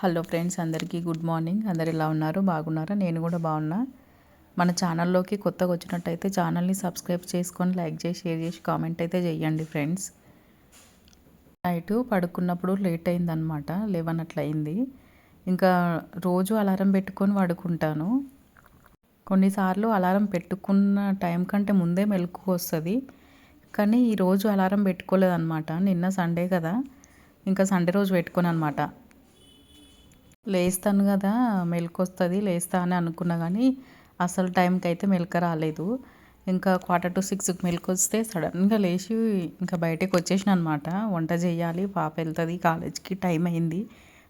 Hello friends అందరికీ good morning. అందరు ఎలా ఉన్నారు? బాగున్నారా? నేను కూడా బాగున్నా. మన ఛానల్లోకి కొత్తగా వచ్చినట్టయితే ఛానల్ని సబ్స్క్రైబ్ చేసుకొని లైక్ చేసి షేర్ చేసి కామెంట్ అయితే చేయండి ఫ్రెండ్స్. నైట్ పడుకున్నప్పుడు లేట్ అయిందనమాట లెవెన్ అట్లా అయింది ఇంకా రోజు అలారం పెట్టుకొని పడుకుంటాను. కొన్నిసార్లు అలారం పెట్టుకున్న టైం కంటే ముందే మెలకు వస్తుంది. కానీ ఈరోజు అలారం పెట్టుకోలేదన్నమాట. నిన్న సండే కదా. ఇంకా సండే రోజు పెట్టుకోను అనమాట లేస్తాను కదా మెలకు వస్తుంది లేస్తా అని అనుకున్నా కానీ అసలు టైంకి అయితే మెలక రాలేదు. ఇంకా క్వార్టర్ టు సిక్స్కి మెలకు వస్తే సడన్గా లేచి ఇంకా బయటకు వచ్చేసిన అనమాట వంట చేయాలి పాప వెళ్తుంది కాలేజ్కి టైం అయింది.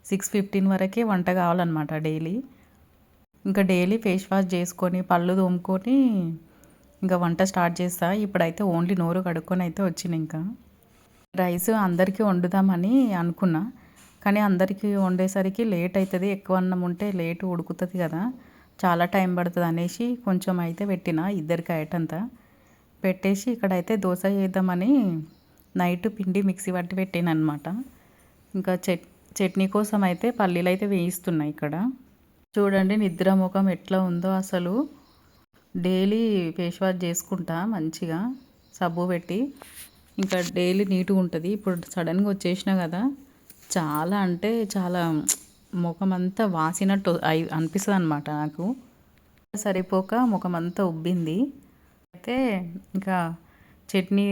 సిక్స్ ఫిఫ్టీన్ వరకే వంట కావాలన్నమాట డైలీ. ఇంకా డైలీ ఫేస్ వాష్ చేసుకొని పళ్ళు తోముకొని ఇంకా వంట స్టార్ట్ చేస్తా. ఇప్పుడైతే ఓన్లీ నోరు కడుక్కొని అయితే వచ్చిన ఇంకా. రైస్ అందరికీ వండుదామని అనుకున్నా. కానీ అందరికీ వండేసరికి లేట్ అవుతుంది ఎక్కువ అన్నం ఉంటే లేట్ ఉడుకుతుంది కదా. చాలా టైం పడుతుంది అనేసి కొంచెం అయితే పెట్టిన ఇద్దరికి అయ్యేటంతా పెట్టేసి ఇక్కడైతే దోశ చేద్దామని నైట్ పిండి మిక్సీ పట్టి పెట్టాను అనమాట ఇంకా చట్ చట్నీ కోసం అయితే పల్లీలు అయితే వేయిస్తున్నాయి ఇక్కడ. చూడండి నిద్ర ముఖం ఎట్లా ఉందో అసలు. డైలీ ఫేస్ వాష్ చేసుకుంటా మంచిగా సబ్బు పెట్టి. ఇంకా డైలీ నీట్గా ఉంటుంది. ఇప్పుడు సడన్గా వచ్చేసిన కదా చాలా అంటే చాలా ముఖం అంతా వాసినట్టు అయి అనిపిస్తుంది అనమాట నాకు. సరిపోక ముఖం అంతా ఉబ్బింది. అయితే ఇంకా చట్నీ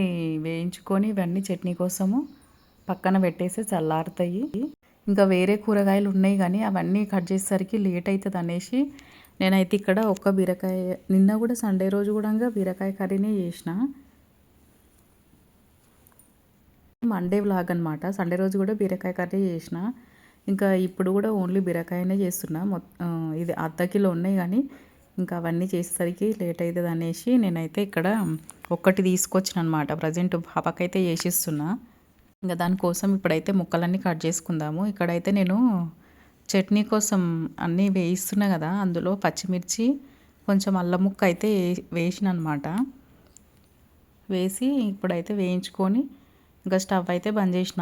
వేయించుకొని ఇవన్నీ చట్నీ కోసము పక్కన పెట్టేసి చల్లారుతాయి. ఇంకా వేరే కూరగాయలు ఉన్నాయి కానీ అవన్నీ కట్ చేసేసరికి లేట్ అవుతుంది అనేసి నేనైతే ఇక్కడ ఒక్క బీరకాయ నిన్న కూడా సండే రోజు కూడా బీరకాయ కర్రీనే చేసిన. మండే వ్లాగ్ అనమాట సండే రోజు కూడా బీరకాయ కర్రీ చేసిన. ఇంకా ఇప్పుడు కూడా ఓన్లీ బీరకాయనే చేస్తున్నా. మొత్తం ఇది అర్ధ కిలో ఉన్నాయి కానీ ఇంకా అవన్నీ చేసేసరికి లేట్ అవుతుంది అనేసి నేనైతే ఇక్కడ ఒక్కటి తీసుకొచ్చిన అనమాట ప్రజెంట్ పాపకైతే చేసిస్తున్నా. ఇంకా దానికోసం ఇప్పుడైతే ముక్కలన్నీ కట్ చేసుకుందాము. ఇక్కడైతే నేను చట్నీ కోసం అన్నీ వేయిస్తున్నా కదా. అందులో పచ్చిమిర్చి కొంచెం అల్లం ముక్క అయితే వేసిన అనమాట వేసి ఇప్పుడైతే వేయించుకొని ఇంకా స్టవ్ అయితే బంద్ చేసిన.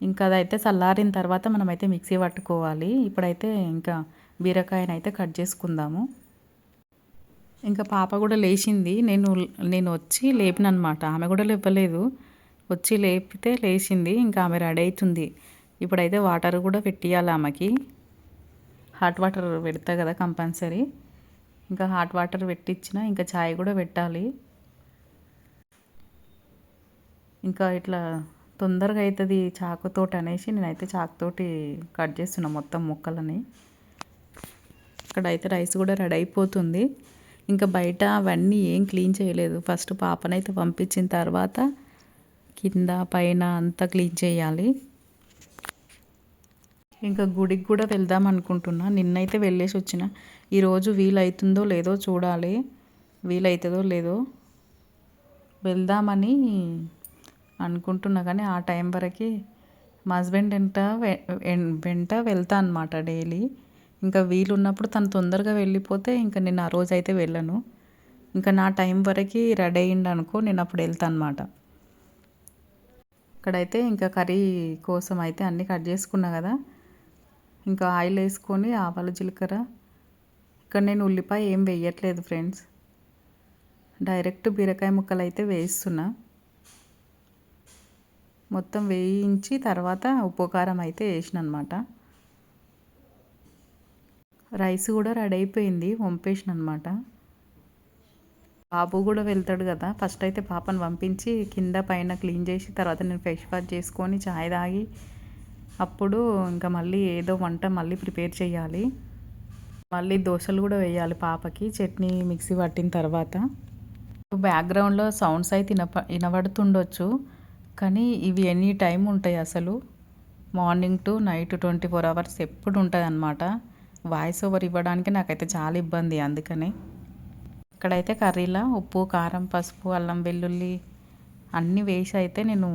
ఇంకా అదైతే చల్లారిన తర్వాత మనమైతే మిక్సీ పట్టుకోవాలి. ఇప్పుడైతే ఇంకా బీరకాయనైతే కట్ చేసుకుందాము. ఇంకా పాప కూడా లేచింది. నేను నేను వచ్చి లేపిన అనమాట ఆమె కూడా లేపలేదు వచ్చి లేపితే లేచింది. ఇంకా ఆమె రెడీ అవుతుంది. ఇప్పుడైతే వాటర్ కూడా పెట్టియాలి ఆమెకి. హాట్ వాటర్ పెడతా కదా కంపల్సరీ. ఇంకా హాట్ వాటర్ పెట్టించిన ఇంకా ఛాయ్ కూడా పెట్టాలి. ఇంకా ఇట్లా తొందరగా అవుతుంది చాకుతోటి అనేసి నేనైతే చాకుతోటి కట్ చేస్తున్నా మొత్తం ముక్కలని. ఇక్కడ అయితే రైస్ కూడా రెడీ అయిపోతుంది. ఇంకా బయట అవన్నీ ఏం క్లీన్ చేయలేదు. ఫస్ట్ పాపనైతే పంపించిన తర్వాత కింద పైన అంతా క్లీన్ చేయాలి. ఇంకా గుడికి కూడా వెళ్దాం అనుకుంటున్నా. నిన్నైతే వెళ్ళేసి వచ్చిన. ఈరోజు వీలవుతుందో లేదో చూడాలి. వీలవుతుందో లేదో వెళ్దామని అనుకుంటున్నా కానీ ఆ టైం వరకు మా హస్బెండ్ వెంట వెంట వెళ్తా అనమాట డైలీ. ఇంకా వీలున్నప్పుడు తను తొందరగా వెళ్ళిపోతే ఇంకా నేను ఆ రోజు అయితే వెళ్ళను. ఇంకా నా టైం వరకు రెడీ అయ్యిండు అనుకో నేను అప్పుడు వెళ్తాను అనమాట ఇక్కడైతే ఇంకా కర్రీ కోసం అయితే అన్నీ కట్ చేసుకున్నా కదా. ఇంకా ఆయిల్ వేసుకొని ఆవాలు జీలకర్ర. ఇక్కడ నేను ఉల్లిపాయ ఏం వేయట్లేదు ఫ్రెండ్స్. డైరెక్ట్ బీరకాయ ముక్కలు అయితే వేస్తున్నా. మొత్తం వేయించి తర్వాత ఉప్పు కారం అయితే వేసిన అనమాట రైస్ కూడా రెడీ అయిపోయింది వంపేసిన అనమాట బాబు కూడా వెళ్తాడు కదా ఫస్ట్ అయితే పాపను పంపించి కింద పైన క్లీన్ చేసి తర్వాత నేను ఫ్రెష్ వాష్ చేసుకొని చాయ్ తాగి అప్పుడు ఇంకా మళ్ళీ ఏదో వంట మళ్ళీ ప్రిపేర్ చేయాలి. మళ్ళీ దోశలు కూడా వేయాలి పాపకి చట్నీ మిక్సీ పట్టిన తర్వాత. బ్యాక్గ్రౌండ్లో సౌండ్స్ అయితే వినప వినబడుతుండొచ్చు కానీ ఇవి ఎనీ టైం ఉంటాయి అసలు. Morning to night twenty four hours ఎప్పుడు ఉంటుంది అనమాట వాయిస్ ఓవర్ ఇవ్వడానికి నాకైతే చాలా ఇబ్బంది అందుకనే. ఇక్కడైతే కర్రీలో ఉప్పు కారం పసుపు అల్లం వెల్లుల్లి అన్నీ వేసి అయితే నేను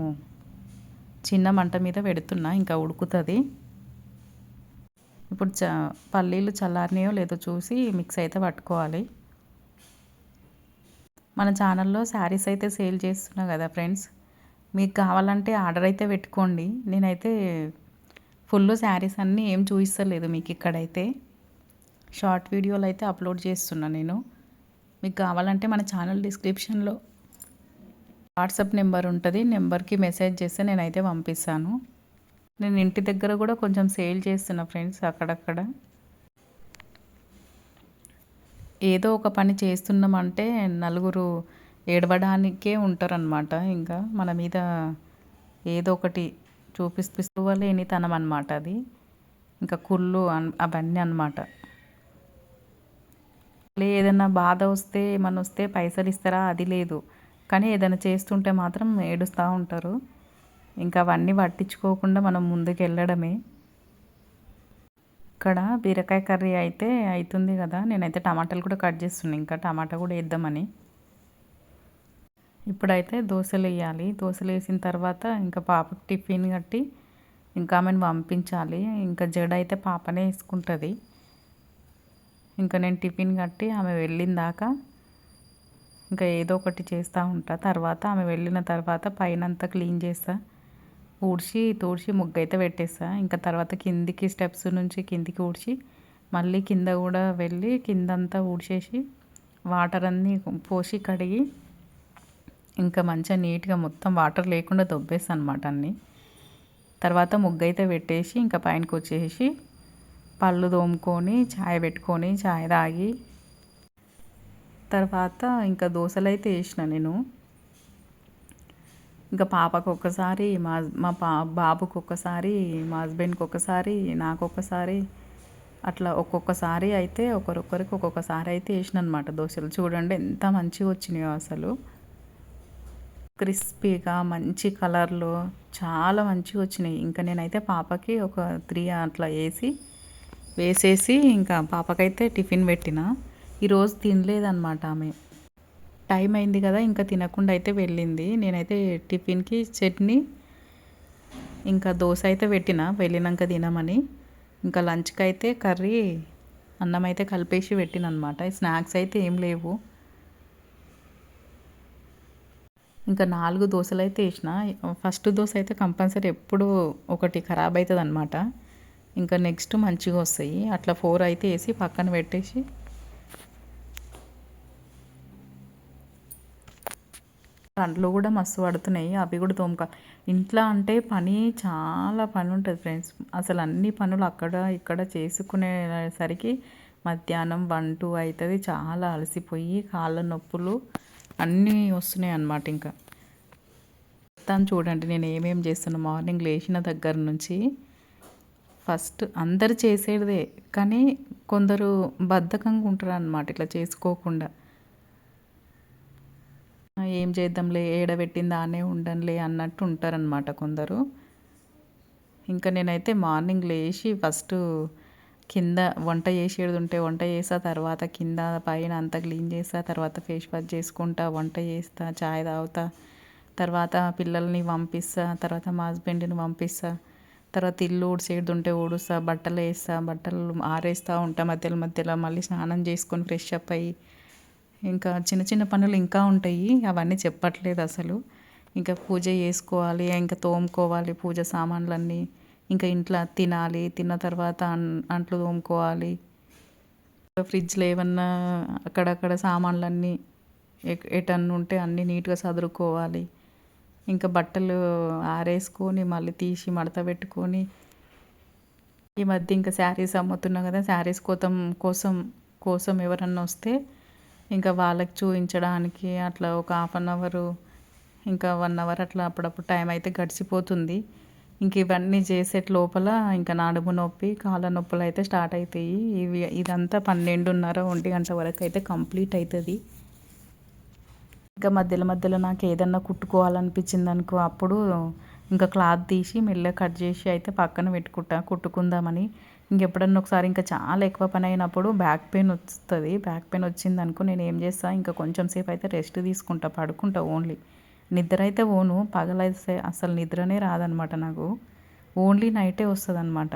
చిన్న మంట మీద పెడుతున్నా ఇంకా ఉడుకుతుంది. ఇప్పుడు చ పల్లీలు చల్లారినాయో లేదో చూసి మిక్స్ అయితే పట్టుకోవాలి. మన ఛానల్లో శారీస్ అయితే సేల్ చేస్తున్నా కదా ఫ్రెండ్స్. మీకు కావాలంటే ఆర్డర్ అయితే పెట్టుకోండి. నేనైతే ఫుల్ శారీస్ అన్నీ ఏం చూపిస్తలేదు మీకు ఇక్కడైతే. షార్ట్ వీడియోలు అయితే అప్లోడ్ చేస్తున్నా నేను. మీకు కావాలంటే మన ఛానల్ డిస్క్రిప్షన్లో వాట్సాప్ నెంబర్ ఉంటుంది. నెంబర్కి మెసేజ్ చేస్తే నేనైతే పంపిస్తాను. నేను ఇంటి దగ్గర కూడా కొంచెం సేల్ చేస్తున్నా ఫ్రెండ్స్ అక్కడక్కడ. ఏదో ఒక పని చేస్తున్నామంటే నలుగురు ఏడవడానికే ఉంటారనమాట ఇంకా మన మీద ఏదో ఒకటి చూపిస్తూ లేనితనం అనమాట అది. ఇంకా కుళ్ళు అవన్నీ అనమాట ఏదైనా బాధ వస్తే ఏమన్నా వస్తే పైసలు ఇస్తారా? అది లేదు. కానీ ఏదైనా చేస్తుంటే మాత్రం ఏడుస్తూ ఉంటారు. ఇంకా అవన్నీ పట్టించుకోకుండా మనం ముందుకు వెళ్ళడమే ఇక్కడ బీరకాయ కర్రీ అయితే అవుతుంది కదా. నేనైతే టమాటాలు కూడా కట్ చేస్తున్నాను ఇంకా టమాటా కూడా వేద్దామని. ఇప్పుడైతే దోశలు వేయాలి దోశలు వేసిన తర్వాత ఇంకా పాపకి టిఫిన్ కట్టి ఇంకా ఆమెను పంపించాలి. ఇంకా జడ అయితే పాపనే వేసుకుంటుంది. ఇంకా నేను టిఫిన్ కట్టి ఆమె వెళ్ళిన దాకా ఇంకా ఏదో ఒకటి చేస్తూ ఉంటా. తర్వాత ఆమె వెళ్ళిన తర్వాత పైన అంతా క్లీన్ చేస్తా. ఊడ్చి తూడ్చి ముగ్గు అయితే పెట్టేస్తా. ఇంకా తర్వాత కిందికి స్టెప్స్ నుంచి కిందికి ఊడ్చి మళ్ళీ కింద కూడా వెళ్ళి కిందంతా ఊడ్చేసి వాటర్ అన్నీ పోసి కడిగి ఇంకా మంచిగా నీట్గా మొత్తం వాటర్ లేకుండా దొబ్బేస్తాను అనమాట అన్నీ. తర్వాత ముగ్గు అయితే పెట్టేసి ఇంకా పైనకి వచ్చేసి పళ్ళు తోముకొని చాయ్ పెట్టుకొని చాయ్ తాగి తర్వాత ఇంకా దోశలు అయితే వేసిన నేను. ఇంకా పాపకు ఒక్కసారి మా మా పా బాబుకు ఒక్కసారి మా హస్బెండ్కి ఒక్కసారి నాకు ఒక్కసారి అట్లా ఒక్కొక్కసారి అయితే ఒకరొకరికి ఒక్కొక్కసారి అయితే వేసిన అనమాట దోశలు. చూడండి ఎంత మంచిగా వచ్చినాయో అసలు. క్రిస్పీగా మంచి కలర్లో చాలా మంచిగా వచ్చినాయి. ఇంకా నేనైతే పాపకి ఒక త్రీ అట్లా వేసి వేసేసి ఇంకా పాపకైతే టిఫిన్ పెట్టిన. ఈరోజు తినలేదన్నమాట ఆమె. టైం అయింది కదా ఇంకా తినకుండా అయితే వెళ్ళింది. నేనైతే టిఫిన్కి చట్నీ ఇంకా దోశ అయితే పెట్టిన. వెళ్ళినాక తినమని. ఇంకా లంచ్కి అయితే కర్రీ అన్నం అయితే కలిపేసి పెట్టిన అనమాట స్నాక్స్ అయితే ఏం లేవు. ఇంకా నాలుగు దోశలు అయితే వేసిన. ఫస్ట్ దోశ అయితే కంపల్సరీ ఎప్పుడు ఒకటి ఖరాబ్ అవుతుంది అనమాట ఇంకా నెక్స్ట్ మంచిగా వస్తాయి. అట్లా ఫోర్ అయితే వేసి పక్కన పెట్టేసి పండ్లు కూడా మస్తు పడుతున్నాయి. అవి కూడా తోముక. ఇంట్లో అంటే పని చాలా పని ఉంటుంది ఫ్రెండ్స్. అసలు అన్ని పనులు అక్కడ ఇక్కడ చేసుకునేసరికి మధ్యాహ్నం వన్ టూ అవుతుంది చాలా అలసిపోయి కాళ్ళ నొప్పులు. అన్నీ వస్తున్నాయి అన్నమాట ఇంకా. తను చూడండి నేను ఏమేమి చేస్తున్నాను మార్నింగ్ లేచిన దగ్గర నుంచి ఫస్ట్ అందరు చేసేదే కానీ కొందరు బద్ధకంగా ఉంటారు అనమాట ఇట్లా చేసుకోకుండా. ఏం చేద్దాంలే ఏడబెట్టింది ఆనే ఉండంలే అన్నట్టు ఉంటారనమాట కొందరు. ఇంకా నేనైతే మార్నింగ్ లేచి ఫస్ట్ కింద వంట చేసేది ఉంటే వంట చేస్తా తర్వాత కింద పైన అంతా క్లీన్ చేస్తా తర్వాత ఫేస్ వాష్ చేసుకుంటా వంట చేస్తా చాయ్ తాగుతా తర్వాత పిల్లల్ని పంపిస్తా తర్వాత మా హస్బెండ్ని పంపిస్తా తర్వాత ఇల్లు ఊడిసేది ఉంటే ఊడుస్తా బట్టలు వేస్తా బట్టలు ఆరేస్తూ ఉంటా మధ్యలో మధ్యలో మళ్ళీ స్నానం చేసుకొని ఫ్రెష్ అప్ అయ్యి ఇంకా చిన్న చిన్న పనులు ఇంకా ఉంటాయి అవన్నీ చెప్పట్లేదు అసలు. ఇంకా పూజ చేసుకోవాలి ఇంకా తోముకోవాలి పూజ సామాన్లన్నీ ఇంకా ఇంట్లో తినాలి తిన్న తర్వాత అంట్లు తోముకోవాలి. ఫ్రిడ్జ్లో ఏమన్నా అక్కడక్కడ సామాన్లన్నీ ఎటన్నా ఉంటే అన్నీ నీట్గా సదురుకోవాలి. ఇంకా బట్టలు ఆరేసుకొని మళ్ళీ తీసి మడత పెట్టుకొని. ఈ మధ్య ఇంకా శారీస్ అమ్ముతున్నాం కదా శారీస్ కోసం కోసం కోసం ఎవరన్నా వస్తే ఇంకా వాళ్ళకి చూపించడానికి అట్లా ఒక హాఫ్ అన్ అవరు ఇంకా వన్ అవర్ అట్లా అప్పుడప్పుడు టైం అయితే గడిచిపోతుంది. ఇంక ఇవన్నీ చేసే లోపల ఇంకా నడుము నొప్పి కాళ్ళ నొప్పులు అయితే స్టార్ట్ అవుతాయి ఇవి ఇదంతా పన్నెండున్నర ఒంటి గంట వరకు అయితే కంప్లీట్ అవుతుంది ఇంకా మధ్యలో మధ్యలో నాకు ఏదన్నా కుట్టుకోవాలనిపించింది అనుకో అప్పుడు ఇంకా క్లాత్ తీసి మెల్లగా కట్ చేసి అయితే పక్కన పెట్టుకుంటా కుట్టుకుందామని. ఇంకెప్పుడన్నా ఒకసారి ఇంకా చాలా ఎక్కువ పని అయినప్పుడు బ్యాక్ పెయిన్ వస్తుంది. బ్యాక్ పెయిన్ వచ్చింది అనుకో నేను ఏం చేస్తాను ఇంకా కొంచెం సేపు అయితే రెస్ట్ తీసుకుంటా పడుకుంటా ఓన్లీ. నిద్ర అయితే ఓను పగలైతే అసలు నిద్రనే రాదనమాట నాకు. ఓన్లీ నైటే వస్తుంది అనమాట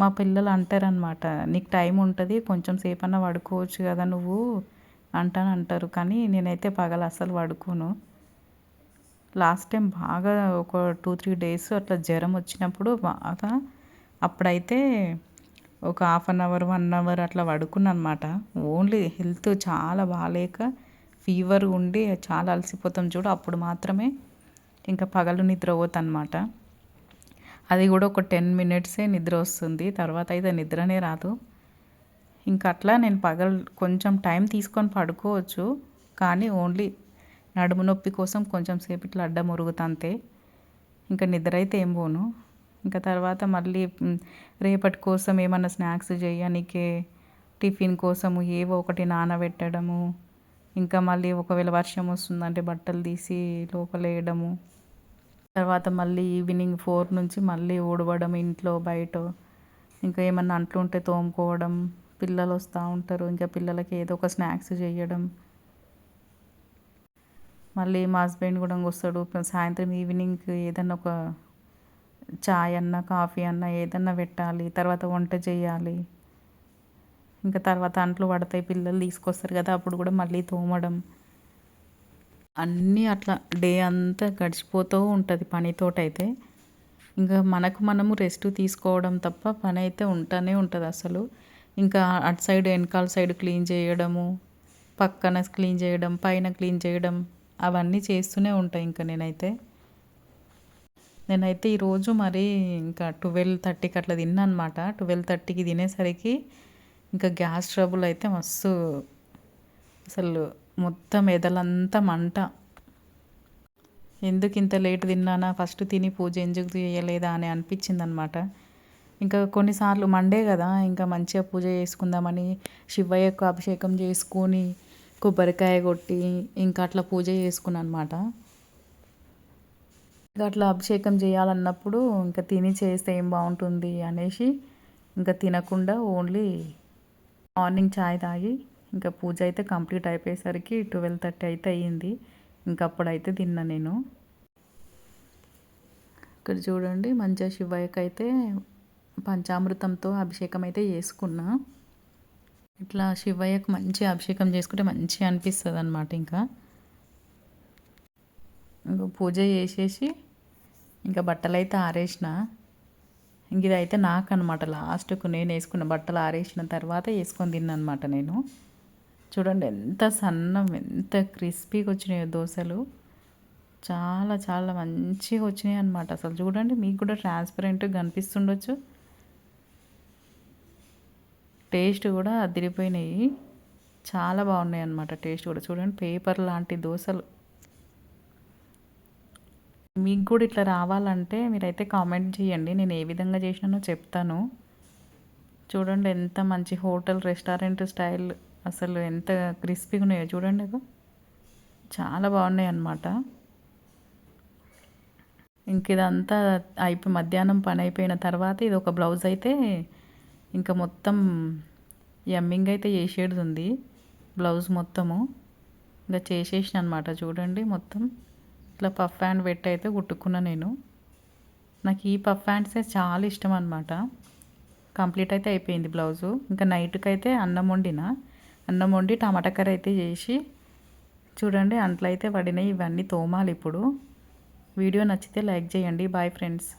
మా పిల్లలు అంటారనమాట నీకు టైం ఉంటుంది కొంచెం సేపు అన్న పడుకోవచ్చు కదా నువ్వు అంటాను అంటారు. కానీ నేనైతే పగల అసలు పడుకోను. లాస్ట్ టైం బాగా ఒక టూ త్రీ డేస్ అట్లా జ్వరం వచ్చినప్పుడు బాగా అప్పుడైతే ఒక half an hour one hour అట్లా పడుకున్నా అనమాట ఓన్లీ హెల్త్ చాలా బాగాలేక ఫీవర్ ఉండి చాలా అలసిపోతాం చూడు అప్పుడు మాత్రమే ఇంకా పగలు నిద్ర అనమాట అది కూడా ఒక టెన్ మినిట్సే నిద్ర వస్తుంది తర్వాత అయితే నిద్రనే రాదు. ఇంకా అట్లా నేను పగలు కొంచెం టైం తీసుకొని పడుకోవచ్చు కానీ ఓన్లీ నడుము నొప్పి కోసం కొంచెం సేపు ఇట్లా అడ్డం మురుగుతాంతే ఇంకా నిద్ర అయితే ఏం పోను. ఇంకా తర్వాత మళ్ళీ రేపటి కోసం ఏమన్నా స్నాక్స్ చేయడానికి టిఫిన్ కోసము ఏవో ఒకటి నానబెట్టడము ఇంకా మళ్ళీ ఒకవేళ వర్షం వస్తుందంటే బట్టలు తీసి లోపలేయడము. తర్వాత మళ్ళీ ఈవినింగ్ ఫోర్ నుంచి మళ్ళీ ఊడవడం ఇంట్లో బయట. ఇంకా ఏమన్నా అంట్లు ఉంటే తోముకోవడం. పిల్లలు వస్తూ ఉంటారు. ఇంకా పిల్లలకి ఏదో ఒక స్నాక్స్ చేయడం మళ్ళీ మా హస్బెండ్ కూడా వస్తాడు. సాయంత్రం ఈవినింగ్ ఏదన్నా ఒక చాయ్ అన్న కాఫీ అన్న ఏదన్నా పెట్టాలి. తర్వాత వంట చేయాలి. ఇంకా తర్వాత అంట్లు పడతాయి పిల్లలు తీసుకొస్తారు కదా అప్పుడు కూడా మళ్ళీ తోమడం. అన్నీ అట్లా డే అంతా గడిచిపోతూ ఉంటుంది పనితోటైతే ఇంకా మనకు మనము రెస్ట్ తీసుకోవడం తప్ప పని అయితే ఉంటూనే ఉంటుంది అసలు. ఇంకా అటు సైడ్ వెనకాల సైడ్ క్లీన్ చేయడము పక్కన క్లీన్ చేయడం పైన క్లీన్ చేయడం అవన్నీ చేస్తూనే ఉంటాయి ఇంకా నేనైతే. నేనైతే ఈరోజు మరి ఇంకా ట్వెల్వ్ థర్టీకి అట్లా తిన్నా అనమాట ట్వెల్వ్ థర్టీకి తినేసరికి ఇంకా గ్యాస్ ట్రబుల్ అయితే మస్తు అసలు మొత్తం ఎదలంతా మంట. ఎందుకు ఇంత లేట్ తిన్నానా? ఫస్ట్ తిని పూజ ఎందుకు చేయలేదా అని అనిపించింది అనమాట ఇంకా కొన్నిసార్లు మండే కదా ఇంకా మంచిగా పూజ చేసుకుందామని శివయ్యకు అభిషేకం చేసుకొని కొబ్బరికాయ కొట్టి ఇంకా అట్లా పూజ చేసుకున్నాను అనమాట ఇంకా అట్లా అభిషేకం చేయాలన్నప్పుడు ఇంకా తిని చేస్తే ఏం బాగుంటుంది అనేసి ఇంకా తినకుండా ఓన్లీ మార్నింగ్ చాయ్ తాగి ఇంకా పూజ అయితే కంప్లీట్ అయిపోయేసరికి ట్వెల్వ్ థర్టీ అయితే అయ్యింది. ఇంకప్పుడైతే తిన్నా నేను. ఇక్కడ చూడండి మంచిగా శివయ్యకి అయితే పంచామృతంతో అభిషేకం అయితే చేసుకున్నా. ఇట్లా శివయ్యకు మంచి అభిషేకం చేసుకుంటే మంచిగా అనిపిస్తుంది అనమాట ఇంకా. ఇంకా పూజ చేసేసి ఇంకా బట్టలు అయితే ఆరేసిన. ఇంక ఇదైతే నాకు అనమాట లాస్ట్కు నేను వేసుకున్న బట్టలు ఆరేసిన తర్వాత వేసుకొని తిన్నమాట నేను. చూడండి ఎంత సన్నం ఎంత క్రిస్పీగా వచ్చినాయో దోశలు. చాలా చాలా మంచిగా వచ్చినాయి అనమాట అసలు చూడండి మీకు కూడా ట్రాన్స్పరెంట్గా కనిపిస్తుండొచ్చు. టేస్ట్ కూడా అదిరిపోయినాయి. చాలా బాగున్నాయి అనమాట టేస్ట్ కూడా. చూడండి పేపర్ లాంటి దోశలు. మీకు కూడా ఇట్లా రావాలంటే మీరైతే కామెంట్ చేయండి. నేను ఏ విధంగా చేసినానో చెప్తాను. చూడండి ఎంత మంచి హోటల్ రెస్టారెంట్ స్టైల్ అసలు ఎంత క్రిస్పీగా ఉన్నాయో చూడండి చాలా బాగున్నాయి అన్నమాట. ఇంక ఇదంతా అయిపోయి మధ్యాహ్నం పని అయిపోయిన తర్వాత ఇది ఒక బ్లౌజ్ అయితే ఇంకా మొత్తం ఎమ్మింగ్ అయితే చేసేది ఉంది. బ్లౌజ్ మొత్తము. ఇంకా చేసేసిన అనమాట చూడండి మొత్తం. ఇట్లా పఫ్ హ్యాండ్ పెట్టి అయితే కుట్టుకున్నా నేను. నాకు ఈ పఫ్ హ్యాండ్సే చాలా ఇష్టం అనమాట కంప్లీట్ అయితే అయిపోయింది బ్లౌజు. ఇంకా నైట్కి అయితే అన్నం వండిన. అన్నం వండి టమాటా కర్రీ అయితే చేసి చూడండి అంట్లో అయితే పడినాయి ఇవన్నీ తోమాలి ఇప్పుడు. వీడియో నచ్చితే లైక్ చేయండి. Bye friends.